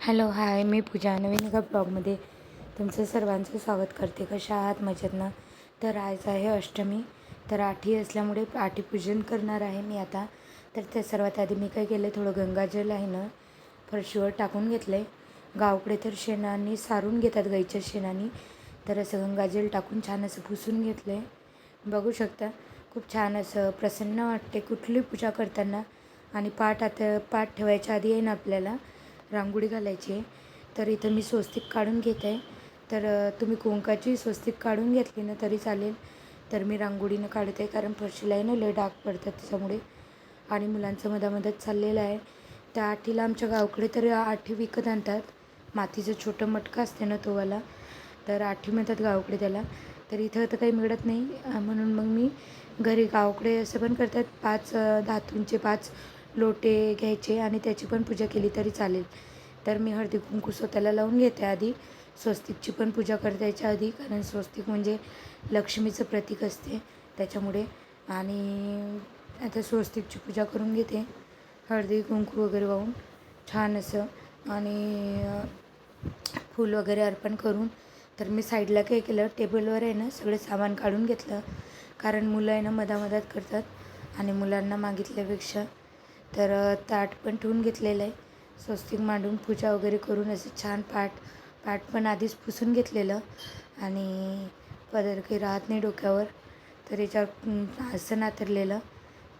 Hello hi मी पूजा. नवीन एका ब्लॉगमध्ये तुमचं सर्वांचं स्वागत करते. कशा आहात? मजेत ना? तर आज आहे अष्टमी. तर आठी असल्यामुळे आठी पूजन करणार आहे मी आता. तर त्या सर्वात आधी मी काय केलं थोडं गंगाजल आहे ना फरशीवर टाकून घेतलं आहे गावाकडे तर शेणाने सारून घेतात गाईच्या शेणाने. तर असं गंगाजल टाकून छान असं पुसून घेतलं आहे बघू शकता खूप छान असं प्रसन्न वाटते कुठली पूजा करताना. आणि पाठ आता पाठ ठेवायच्या आधी आहे ना आपल्याला रांगोळी घालायची आहे. तर इथं मी स्वस्तिक काढून घेत आहे. तर तुम्ही कुंकाची स्वस्तिक काढून घेतली ना तरी चालेल. तर मी रांगोळीनं काढते कारण फरशीला आहे ना लय डाग पडतात त्याच्यामुळे. आणि मुलांचं मधामधात चाललेलं आहे. त्या आठीला आमच्या गावकडे तर आठी विकत आणतात. मातीचं छोटं मटका असते ना तोवाला. तर आठी म्हणतात गावाकडे त्याला. तर इथं तर काही मिळत नाही. म्हणून मग मी घरी गावाकडे असं पण करतात. पाच धातूंचे पाच लोटे घ्यायचे आणि त्याची पण पूजा केली तरी चालेल. तर मी हळदी कुंकू स्वतःला लावून घेते आधी. स्वस्तिकची पण पूजा करता यायच्या आधी कारण स्वस्तिक म्हणजे लक्ष्मीचं प्रतीक असते त्याच्यामुळे. आणि आता स्वस्तिकची पूजा करून घेते. हळदी कुंकू वगैरे वाहून छान असं. आणि फूल वगैरे अर्पण करून तर मी साईडला काय केलं टेबलवर आहे ना सगळं सामान काढून घेतलं. कारण मुलं आहे ना मधामधात करतात. आणि मुलांना मागितल्यापेक्षा तर ताट पण ठेवून घेतलेलं आहे. स्वस्तिक मांडून पूजा वगैरे करून असं छान पाठ पाठ पण आधीच पुसून घेतलेलं आणि पदर काही राहत नाही डोक्यावर. तर याच्यावर आसन आतरलेलं.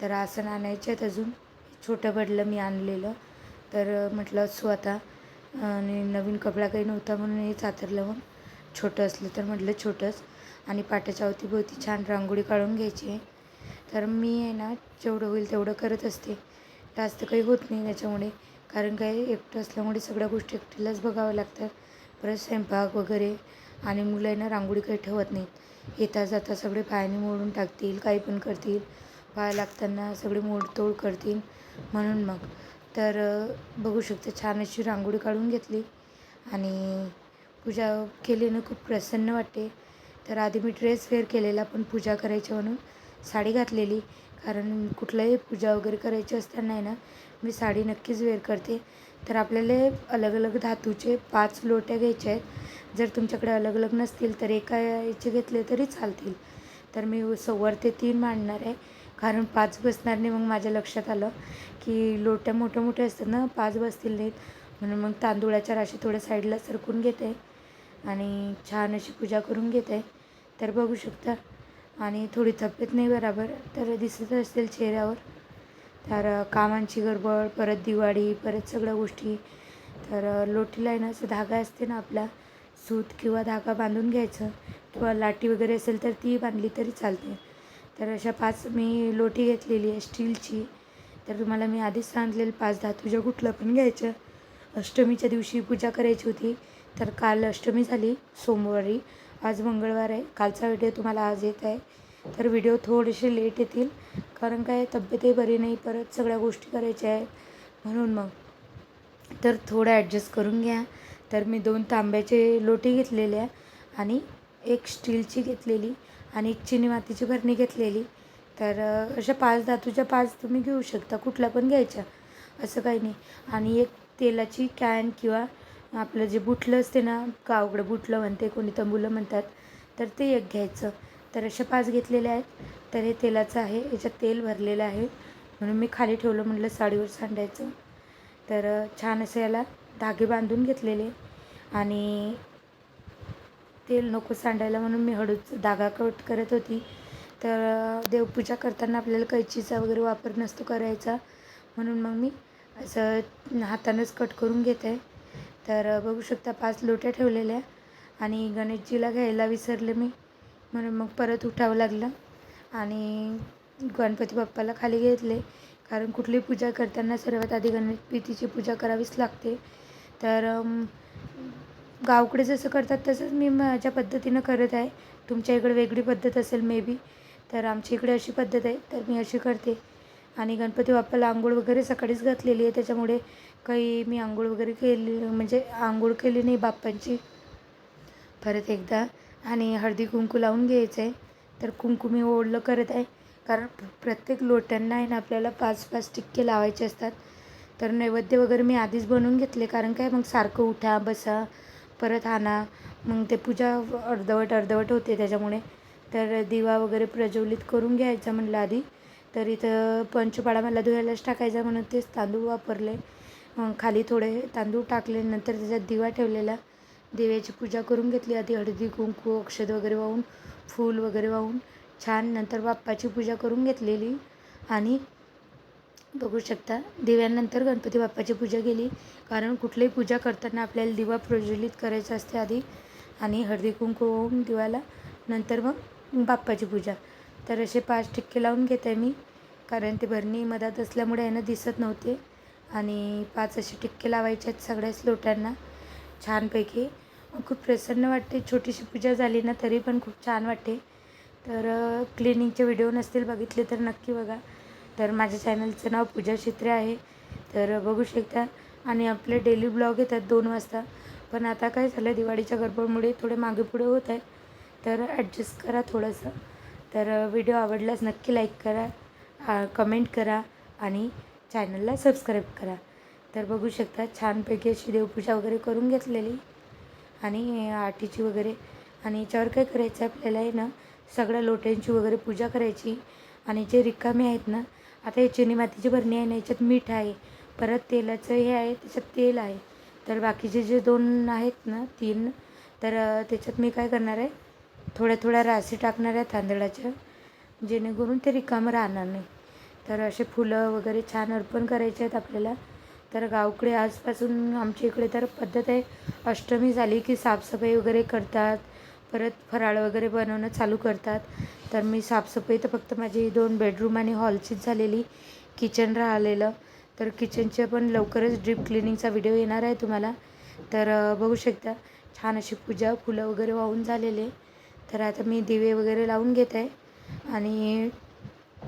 तर आसन आणायचे आहेत अजून. छोटं पडलं मी आणलेलं. तर म्हटलं असू आता. आणि नवीन कपडा काही नव्हता म्हणून हेच आतरलं मग. छोटं असलं तर म्हटलं छोटंच. आणि पाटाच्या अवतीभोवती छान रांगोळी काढून घ्यायची आहे. तर मी आहे ना जेवढं होईल तेवढं करत असते. जास्त काही होत नाही त्याच्यामुळे. कारण काय एकटं असल्यामुळे सगळ्या गोष्टी एकटीलाच बघाव्या लागतात. परत स्वयंपाक वगैरे आणि मुलं आहे ना रांगोळी काही ठेवत नाहीत. येता जाता सगळे पायाने मोडून टाकतील काही पण करतील. पाय लागताना सगळे मोडतोड करतील. म्हणून मग. तर बघू शकता छान अशी रांगोळी काढून घेतली. आणि पूजा केल्यानं खूप प्रसन्न वाटते. तर आधी मी ड्रेस वेअर केलेला पण पूजा करायची म्हणून. साडी घातलेली. कारण कुठलाही पूजा वगैरे करायची असताना आहे ना मी साडी नक्कीच वेअर करते. तर आपल्याला अलग अलग धातूचे पाच लोट्या घ्यायच्या आहेत. जर तुमच्याकडे अलग अलग नसतील तर एका याचे घेतले तरी चालतील. तर मी सव्वार ते तीन मांडणार आहे. कारण पाच बसणार नाही मग माझ्या लक्षात आलं की लोट्या मोठ्या मोठ्या असतात ना पाच बसतील नाहीत. म्हणून मग तांदूळाच्या राशी थोड्या साईडला सरकून घेते आणि छान अशी पूजा करून घेते. तर बघू शकता. आणि थोडी तब्येत नाही बरोबर तर दिसत असतील चेहऱ्यावर. तर कामांची गडबड परत दिवाळी परत सगळ्या गोष्टी. तर लोटीला आहे ना असं धागा असते ना आपला सूत किंवा धागा बांधून घ्यायचं किंवा लाटी वगैरे असेल तर ती बांधली तरी चालते. तर अशा पाच मी लोटी घेतलेली आहे स्टीलची. तर तुम्हाला मी आधीच सांगितलेलं पाच धातूच्या कुठलं पण घ्यायचं. अष्टमीच्या दिवशी पूजा करायची होती. तर काल अष्टमी झाली सोमवारी. आज मंगळवार आहे. कालचा व्हिडिओ तुम्हाला आज येत आहे. तर व्हिडिओ थोडेसे लेट येतील. कारण काय तब्येतही बरी नाही. परत सगळ्या गोष्टी करायच्या आहेत. म्हणून मग. तर थोडं ॲडजस्ट करून घ्या. तर मी दोन तांब्याचे लोटी घेतलेल्या आणि एक स्टीलची घेतलेली आणि एक चिनी मातीची भरणी घेतलेली. तर अशा पाच धातूच्या पाच तुम्ही घेऊ शकता. कुठल्या पण घ्यायच्या. असं काही नाही. आणि एक तेलाची कॅन किंवा आपलं जे बुटलं असते ना गावकडं बुटलं म्हणते कोणी तंबुलं म्हणतात तर ते एक घ्यायचं. तर अशा पाच घेतलेले आहेत. तर हे तेलाचं आहे. याच्यात तेल भरलेलं आहे. म्हणून मी खाली ठेवलं म्हटलं साडीवर सांडायचं. तर छान असं याला धागे बांधून घेतलेले. आणि तेल नको सांडायला म्हणून मी हळूच धागा कट करत होती. तर देवपूजा करताना आपल्याला कैचीचा वगैरे वापर नसतो करायचा. म्हणून मग मी असं हातानंच कट करून घेत. आहे तर बघू शकता पाच लोट्या ठेवलेल्या आणि गणेशजीला घ्यायला विसरले मी. म्हणून मग परत उठावं लागलं आणि गणपती बाप्पाला खाली घेतले. कारण कुठली पूजा करताना सर्वात आधी गणपतीची पूजा करावीच लागते. तर गावकडे जसं करतात तसंच मी माझ्या पद्धतीनं करत आहे. तुमच्या इकडे वेगळी पद्धत असेल मे बी तर आमच्या इकडे अशी पद्धत आहे. तर मी अशी करते. आणि गणपती बाप्पाला आंघोळ वगैरे सकाळीच घातलेली आहे. त्याच्यामुळे काही मी आंघोळ वगैरे केली म्हणजे आंघोळ केली नाही बाप्पांची. परत एकदा आणि हळदी कुंकू लावून घ्यायचं आहे तर कुंकू मी ओढलं करत आहे. कारण प्रत्येक लोट्यांना आहे ना आपल्याला पाच पाच टिक्के लावायचे असतात. तर नैवेद्य वगैरे मी आधीच बनवून घेतले. कारण काय मग सारखं उठा बसा परत आणा. मग ते पूजा अर्धवट अर्धवट होते त्याच्यामुळे. तर दिवा वगैरे प्रज्वलित करून घ्यायचा म्हणलं आधी. तर इथं पंचपाळा मला धुवायलाच टाकायचा म्हणून तेच तांदूळ वापरले. मग खाली थोडे तांदूळ टाकले नंतर त्याच्यात दिवा ठेवलेला. दिव्याची पूजा करून घेतली आधी हळदी कुंकू अक्षद वगैरे वाहून फूल वगैरे वाहून छान नंतर बाप्पाची पूजा करून घेतलेली. आणि बघू शकता दिव्यानंतर गणपती बाप्पाची पूजा केली कारण कुठलीही पूजा करताना आपल्याला दिवा प्रज्वलित करायचा असते आधी. आणि हळदी कुंकू वाहून दिवाला नंतर मग बाप्पाची पूजा. तर असे पाच टिक्के लावून घेत आहे मी कारण ते भरणी मधात असल्यामुळे यांना दिसत नव्हते. आणि पाच असे टिक्के लावायचे आहेत सगळ्याच लोटांना छानपैकी. खूप प्रसन्न वाटते छोटीशी पूजा झाली ना तरी पण खूप छान वाटते. तर क्लिनिंगचे व्हिडिओ नसतील बघितले तर नक्की बघा. तर माझ्या चॅनलचं नाव पूजा चित्रे आहे. तर बघू शकता. आणि आपले डेली ब्लॉग येतात दोन वाजता. पण आता काय झालं दिवाळीच्या गडबडमुळे थोडे मागे पुढे होत आहे. तर ॲडजस्ट करा थोडंसं. तर व्हिडिओ आवडल्यास नक्की लाईक करा कमेंट करा आणि चॅनलला सबस्क्राईब करा. तर बघू शकता छानपैकी अशी देवपूजा वगैरे करून घेतलेली आणि आठीची वगैरे. आणि याच्यावर काय करायचं आपल्याला आहे ना सगळ्या लोट्यांची वगैरे पूजा करायची आणि जे रिकामे आहेत ना आता हे चिनी मातीची भरणी आहे ना याच्यात मीठ आहे परत तेलाचं हे आहे त्याच्यात तेल आहे. तर बाकीचे जे दोन आहेत ना तीन तर त्याच्यात मी काय करणार आहे थोड्या थोड्या राशी टाकणार आहे तांदळाच्या जेणेकरून ते रिकामं राहणार नाही. तर असे फुलं वगैरे छान अर्पण करायचे आहेत आपल्याला. तर गावकडे आजपासून आमच्या इकडे तर पद्धत आहे. अष्टमी झाली की साफसफाई वगैरे करतात. परत फराळ वगैरे बनवणं चालू करतात. तर मी साफसफाई तर फक्त माझी दोन बेडरूम आणि हॉलचीच झालेली किचन राहिलेलं. तर किचनचे पण लवकरच ड्रीप क्लिनिंगचा व्हिडिओ येणार आहे तुम्हाला. तर बघू शकता. छान अशी पूजा फुलं वगैरे वाहून झालेले. तर आता मी दिवे वगैरे लावून घेत आहे. आणि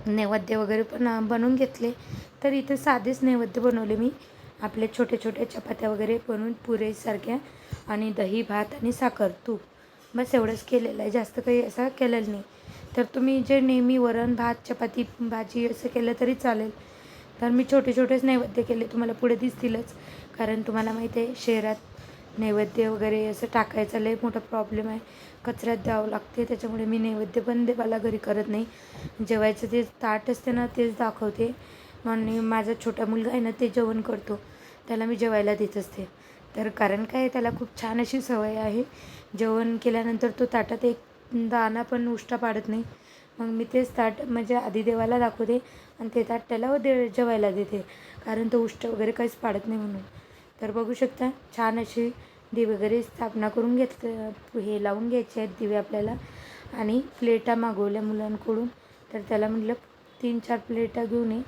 नैवेद्य वगैरे पण बनवून घेतले. तर इथे साधेच नैवेद्य बनवले मी. आपले छोटे छोटे चपात्या वगैरे बनवून पुरेसारख्या. आणि दही भात आणि साखर तूप. बस एवढंच केलेलं आहे. जास्त काही असं केलेलं नाही. तर तुम्ही जे नेहमी वरण भात चपाती भाजी असं केलं तरी चालेल. तर मी छोटे छोटेच नैवेद्य केले. तुम्हाला पुढे दिसतीलच. कारण तुम्हाला माहिती आहे शहरात नैवेद्य वगैरे असं टाकायचा. लय मोठा प्रॉब्लेम आहे. कचऱ्यात द्यावं लागते. त्याच्यामुळे मी नैवेद्य पण देवाला घरी करत नाही. जेवायचं ते ताट असते ना तेच दाखवते. आणि माझा छोटा मुलगा आहे ना ते जेवण करतो. त्याला मी जेवायला देत असते. तर कारण काय त्याला खूप छान अशी सवय आहे. जेवण केल्यानंतर तो ताटात एक दाना पण उष्टा पाडत नाही. मग मी तेच ताट म्हणजे आधी देवाला दाखवते. आणि ते ताट त्याला दे जेवायला देते. कारण तो उष्ट वगैरे काहीच पाडत नाही म्हणून. तर बघू शकता छान अशी दिवे वगैरे स्थापना करून घेतलं हे लावून घ्यायचे आहेत दिवे आपल्याला. आणि प्लेटा मागवल्या मुलांकडून. तर त्याला म्हटलं तीन चार प्लेटा घेऊन ये.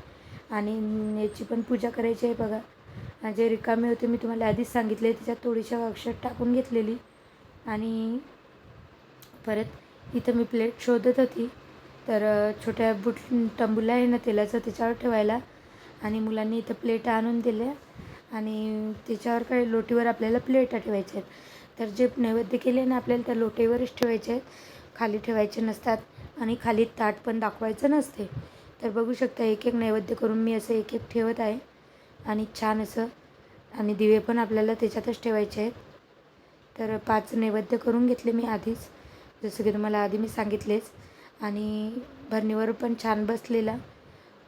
आणि याची पण पूजा करायची आहे बघा. जे रिकामे होते मी तुम्हाला आधीच सांगितले त्याच्यात थोडीशा अक्षर टाकून घेतलेली. आणि परत इथं मी प्लेट शोधत होती. तर छोट्या बुट तंबूला आहे ना तेलाचं त्याच्यावर ठेवायला. आणि मुलांनी इथं प्लेट आणून दिल्या. आणि त्याच्यावर काही लोटीवर आपल्याला प्लेटा ठेवायच्या आहेत. तर जे नैवेद्य केले ना आपल्याला त्या लोटेवरच ठेवायचे आहेत. खाली ठेवायचे नसतात आणि खाली ताट पण दाखवायचं नसते. तर बघू शकता एक एक नैवेद्य करून मी असं एक एक ठेवत आहे. आणि छान असं आणि दिवे पण आपल्याला त्याच्यातच ठेवायचे आहेत. तर पाच नैवेद्य करून घेतले मी आधीच जसं की तुम्हाला आधी मी सांगितलेच. आणि भरणीवर पण छान बसलेला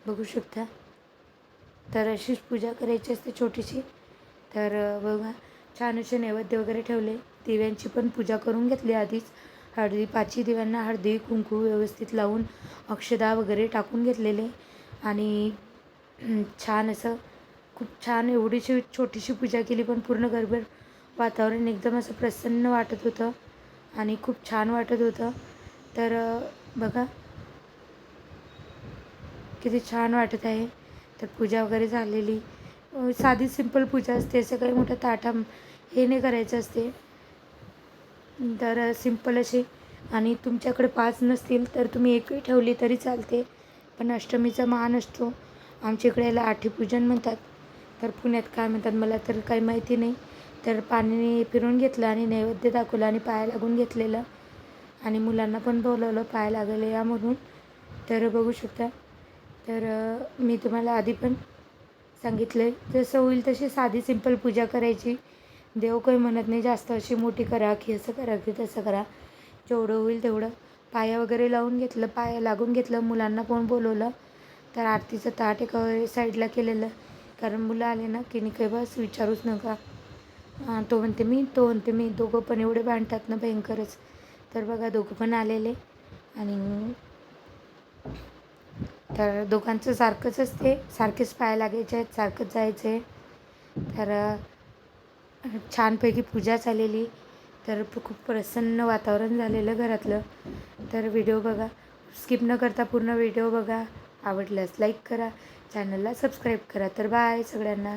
बघू शकता. तर अशीच पूजा करायची असते छोटीशी. तर बघा छान असे नैवेद्य वगैरे ठेवले. दिव्यांची पण पूजा करून घेतली आधीच. हळदी पाचही दिव्यांना हळदी कुंकू व्यवस्थित लावून अक्षदा वगैरे टाकून घेतलेले. आणि छान असं खूप छान एवढीशी छोटीशी पूजा केली पण पूर्ण गरबड वातावरण एकदम असं प्रसन्न वाटत होतं. आणि खूप छान वाटत होतं. तर बघा किती छान वाटत आहे. तर पूजा वगैरे झालेली. साधी सिंपल पूजा असते असं काही मोठं ताटा हे नाही करायचं असते. तर सिंपल असे. आणि तुमच्याकडे पाच नसतील तर तुम्ही एकही ठेवली तरी चालते. पण अष्टमीचा महान असतो. आमच्या इकडे याला आठीपूजन म्हणतात. तर पुण्यात काय म्हणतात मला तर काही माहिती नाही. तर पाणी फिरून घेतलं आणि नैवेद्य दाखवलं आणि पाया लागून घेतलेलं. आणि मुलांना पण बोलवलं पाय लागले या म्हणून. तर बघू शकता तर मी तुम्हाला आधी पण सांगितलं आहे जसं होईल तशी साधी सिंपल पूजा करायची. देव काही म्हणत नाही जास्त अशी मोठी करा की असं करा की तसं करा. जेवढं होईल तेवढं. पाया वगैरे लावून घेतलं पाया लागून घेतलं मुलांना कोण बोलवलं तर आरतीचं ताट एका साईडला केलेलं. कारण मुलं आले ना की नाही काही बस विचारूच नका. तो म्हणते मी तो म्हणते मी दोघं पण एवढे भांडतात ना भयंकरच. तर बघा दोघं पण आलेले. आणि तर दोघांचं सारखंच असते सारखेच पाया लागायचे आहेत सारखंच जायचं. आहे तर छानपैकी पूजा झालेली. तर खूप प्रसन्न वातावरण झालेलं घरातलं. तर व्हिडिओ बघा. स्किप न करता पूर्ण व्हिडिओ बघा. आवडल्यास लाईक करा. चॅनलला सबस्क्राईब करा. तर बाय सगळ्यांना.